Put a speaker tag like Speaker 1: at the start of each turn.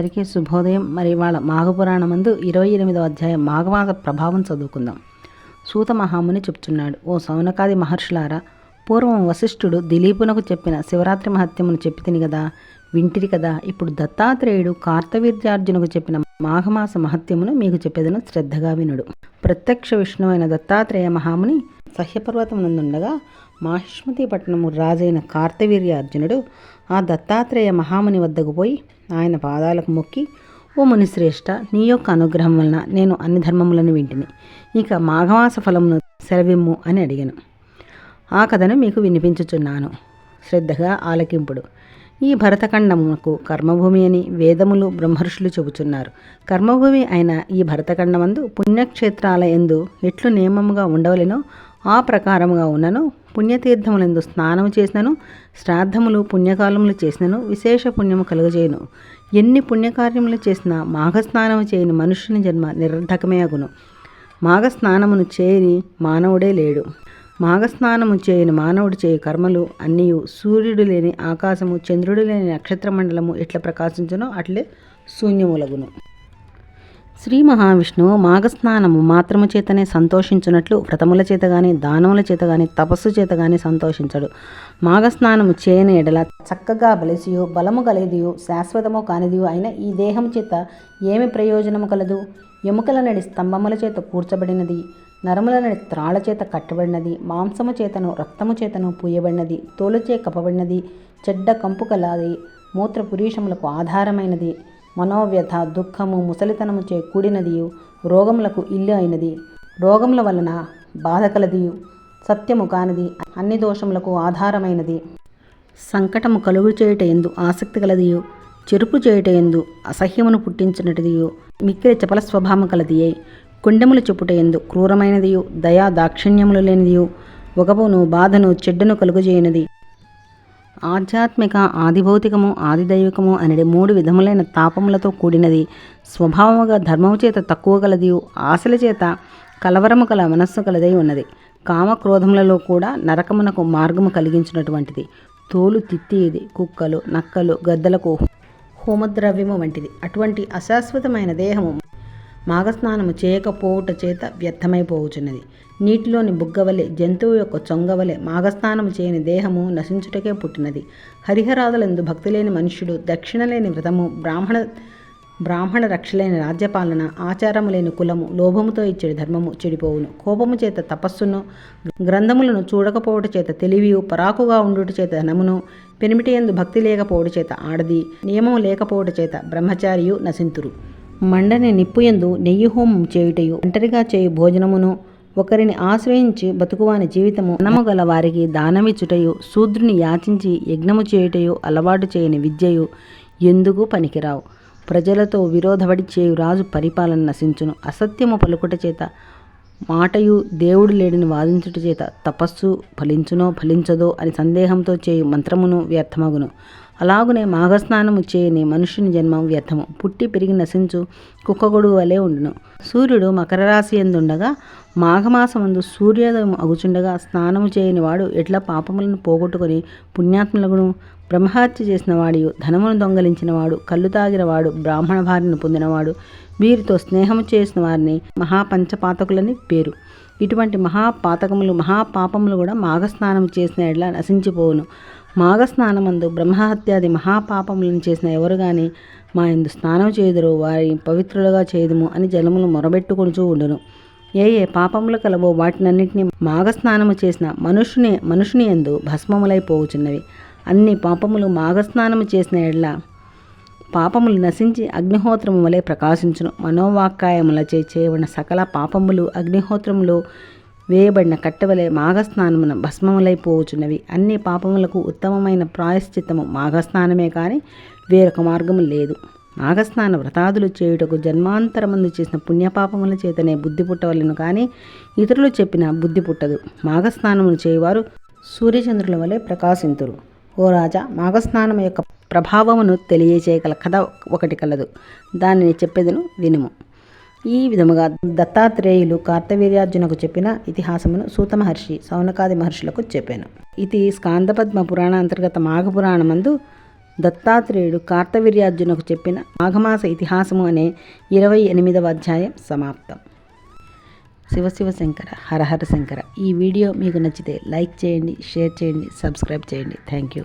Speaker 1: అందరికీ శుభోదయం. మరి వాళ్ళ మాఘపురాణమందు ఇరవై ఎనిమిదవ అధ్యాయం మాఘమాస ప్రభావం చదువుకుందాం. సూత మహాముని చెప్తున్నాడు ఓ సౌనకాది మహర్షులారా పూర్వం వశిష్ఠుడు దిలీపునకు చెప్పిన శివరాత్రి మహత్యమును చెప్పితిని కదా వింటిరి కదా. ఇప్పుడు దత్తాత్రేయుడు కార్తవీర్యార్జునకు చెప్పిన మాఘమాస మహత్యమును మీకు చెప్పేదను శ్రద్ధగా వినుడు. ప్రత్యక్ష విష్ణువైన దత్తాత్రేయ మహాముని సహ్యపర్వతమునందుండగా మాహిష్మతి పట్టణము రాజైన కార్తవీర్యార్జునుడు ఆ దత్తాత్రేయ మహాముని వద్దకు పోయి ఆయన పాదాలకు మొక్కి ఓ మునిశ్రేష్ఠ నీ యొక్క అనుగ్రహం వలన నేను అన్ని ధర్మములను వింటిని. ఇక మాఘమాస ఫలమును సెలవిమ్ము అని అడిగాను. ఆ కథను మీకు వినిపించుచున్నాను. శ్రద్ధగా ఆలకింపుడు. ఈ భరతఖండమునకు కర్మభూమి అని వేదములు బ్రహ్మర్షులు చెబుచున్నారు కర్మభూమి అయిన ఈ భరతఖండమందు పుణ్యక్షేత్రాల ఎందు ఎట్లు నియమముగా ఉండవలెనో ఆ ప్రకారముగా ఉన్నను పుణ్యతీర్థములందు స్నానము చేసినను శ్రాద్ధములు పుణ్యకాలములు చేసినను విశేష పుణ్యము కలుగజేయును. ఎన్ని పుణ్యకార్యములు చేసినా మాఘస్నానము చేయని మనుష్యుని జన్మ నిరర్ధకమే అగును. మాఘస్నానమును చేయని మానవుడే లేడు. మాఘస్నానము చేయని మానవుడు చేయు కర్మలు అన్నీ సూర్యుడు లేని ఆకాశము చంద్రుడు లేని నక్షత్ర మండలము ఎట్లా ప్రకాశించునో అట్లే శూన్యములగును. శ్రీ మహావిష్ణువు మాఘస్నానము మాత్రము చేతనే సంతోషించున్నట్లు వ్రతముల చేత కానీ దానముల చేత కానీ తపస్సు చేత కానీ సంతోషించడు. మాఘస్నానము చేయని ఎడల చక్కగా బలిసియో బలము కలదియో శాశ్వతము కానిదియో అయిన ఈ దేహం చేత ఏమి ప్రయోజనము కలదు? ఎముకల నడి స్తంభముల చేత కూర్చబడినది. నరముల నడి చేత కట్టబడినది మాంసము చేతను రక్తము చేతను పూయబడినది తోలుచే కప్పబడినది చెడ్డ కంపు కలది మూత్ర పురీషములకు ఆధారమైనది మనోవ్యథ దుఃఖము ముసలితనము చే కూడినది రోగములకు ఇల్లు అయినది. రోగముల వలన బాధ కలది సత్యము కానిది అన్ని దోషములకు ఆధారమైనది. సంకటము కలుగు చేయుట ఎందు ఆసక్తి కలదియు చెరుపు చేయుట ఎందు అసహ్యమును పుట్టించినటిదియు మిక్కిలి చపల స్వభావం కలదియే. కొండెములు చెప్పుట ఎందు క్రూరమైనదియు దయా దాక్షిణ్యములు లేనిదియు ఒకపును బాధను చెడ్డను కలుగజేయనిది. ఆధ్యాత్మిక ఆదిభౌతికము ఆదిదైవికము అనేది మూడు విధములైన తాపములతో కూడినది. స్వభావముగా ధర్మము చేత తక్కువ గలదియు ఆశల చేత కలవరము కల మనస్సు కలదై ఉన్నది. కామక్రోధములలో కూడా నరకమునకు మార్గము కలిగించినటువంటిది తోలు తిత్తిది కుక్కలు నక్కలు గద్దలకు హోమద్రవ్యము వంటిది. అటువంటి అశాశ్వతమైన దేహము మాఘస్నానము చేయకపోవుట చేత వ్యర్థమైపోవచ్చున్నది నీటిలోని బుగ్గవలె జంతువు యొక్క చొంగవలె మాఘస్నానము చేయని దేహము నశించుటకే పుట్టినది. హరిహరాదులందు భక్తి లేని మనుష్యుడు దక్షిణ లేని వ్రతము బ్రాహ్మణ బ్రాహ్మణ రక్షలేని రాజ్యపాలన ఆచారము లేని కులము లోభముతో ఇచ్చే ధర్మము చెడిపోవును. కోపము చేత తపస్సును గ్రంథములను చూడకపోవట చేత తెలివియు పరాకుగా ఉండుట చేత ధనమును పెనిమిటి ఎందు భక్తి లేకపోవట చేత ఆడది నియమము లేకపోవట చేత బ్రహ్మచారియు నశింతురు. మండని నిప్పుయందు నెయ్యి హోమం చేయుటయు. ఒంటరిగా చేయు భోజనమును ఒకరిని ఆశ్రయించి బతుకువాని జీవితము అన్నము గల వారికి దానమిచ్చుటయు. శూద్రుని యాచించి యజ్ఞము చేయుటయు అలవాటు చేయని విద్యయు ఎందుకు పనికిరావు? ప్రజలతో విరోధపడి చేయు రాజు పరిపాలన నశించును. అసత్యము పలుకుట చేత మాటయు దేవుడు లేడిని వాదించుట చేత తపస్సు ఫలించునో ఫలించదో అని సందేహంతో చేయు మంత్రమును వ్యర్థమగును. అలాగునే మాఘస్నానము చేయని మనుషుని జన్మం వ్యర్థము. పుట్టి పెరిగి నశించు కుక్కగొడుగు వలె ఉండును. సూర్యుడు మకర రాశి ఎందుండగా మాఘమాసమందు సూర్యోదయం అగుచుండగా స్నానము చేయని వాడు ఎట్లా పాపములను పోగొట్టుకొని పుణ్యాత్మలగును బ్రహ్మహత్య చేసిన వాడియు ధనమును దొంగలించిన వాడు కళ్ళు తాగిన వాడు బ్రాహ్మణ భార్యను పొందినవాడు వీరితో స్నేహము చేసిన వారిని మహాపంచపాతకులని పేరు. ఇటువంటి మహాపాతకములు మహాపాపములు కూడా మాఘస్నానం చేసిన ఎడ్ల నశించిపోవును. మాఘస్నానమందు బ్రహ్మహత్యాది మహాపాపములను చేసిన ఎవరు గాని మా ఎందు స్నానం చేయుదురు వారి పవిత్రులుగా చేయదుము అని జలములు మొరబెట్టుకొనుచూ ఉండును. ఏ ఏ పాపములు కలవో వాటినన్నింటినీ మాఘస్నానము చేసిన మనుషుని మనుషుని ఎందు భస్మములైపోవుచున్నవి అన్ని పాపములు మాఘస్నానము చేసిన ఎడ్ల పాపములు నశించి అగ్నిహోత్రము వలె ప్రకాశించును. మనోవాక్కాయములచే చేయబడిన సకల పాపములు అగ్నిహోత్రములు వేయబడిన కట్టవలే మాఘస్నానమున భస్మములైపోవచ్చున్నవి అన్ని పాపములకు ఉత్తమమైన ప్రాయశ్చిత్తము మాఘస్నానమే కానీ వేరొక మార్గము లేదు. మాఘస్నాన వ్రతాదులు చేయుటకు జన్మాంతరమందు చేసిన పుణ్యపాపముల చేతనే బుద్ధి పుట్టవలను కానీ ఇతరులు చెప్పిన బుద్ధి పుట్టదు. మాఘస్నానమును చేయువారు సూర్యచంద్రుల వలె ప్రకాశింతురు. ఓ రాజా మాఘస్నానం యొక్క ప్రభావమును తెలియజేయగల కథ ఒకటి కలదు. దానిని చెప్పేదను వినుము. ఈ విధముగా దత్తాత్రేయులు కార్తవీర్యార్జునకు చెప్పిన ఇతిహాసమును సూత మహర్షి సౌనకాది మహర్షులకు చెప్పాను. ఇది స్కాందపద్మ పురాణ అంతర్గత మాఘ పురాణమందు దత్తాత్రేయుడు కార్తవీర్యార్జునకు చెప్పిన మాఘమాస ఇతిహాసము అనే ఇరవై ఎనిమిదవ అధ్యాయం సమాప్తం. శివశివ శంకర హరహర శంకర. ఈ వీడియో మీకు నచ్చితే లైక్ చేయండి షేర్ చేయండి సబ్స్క్రైబ్ చేయండి. Thank you.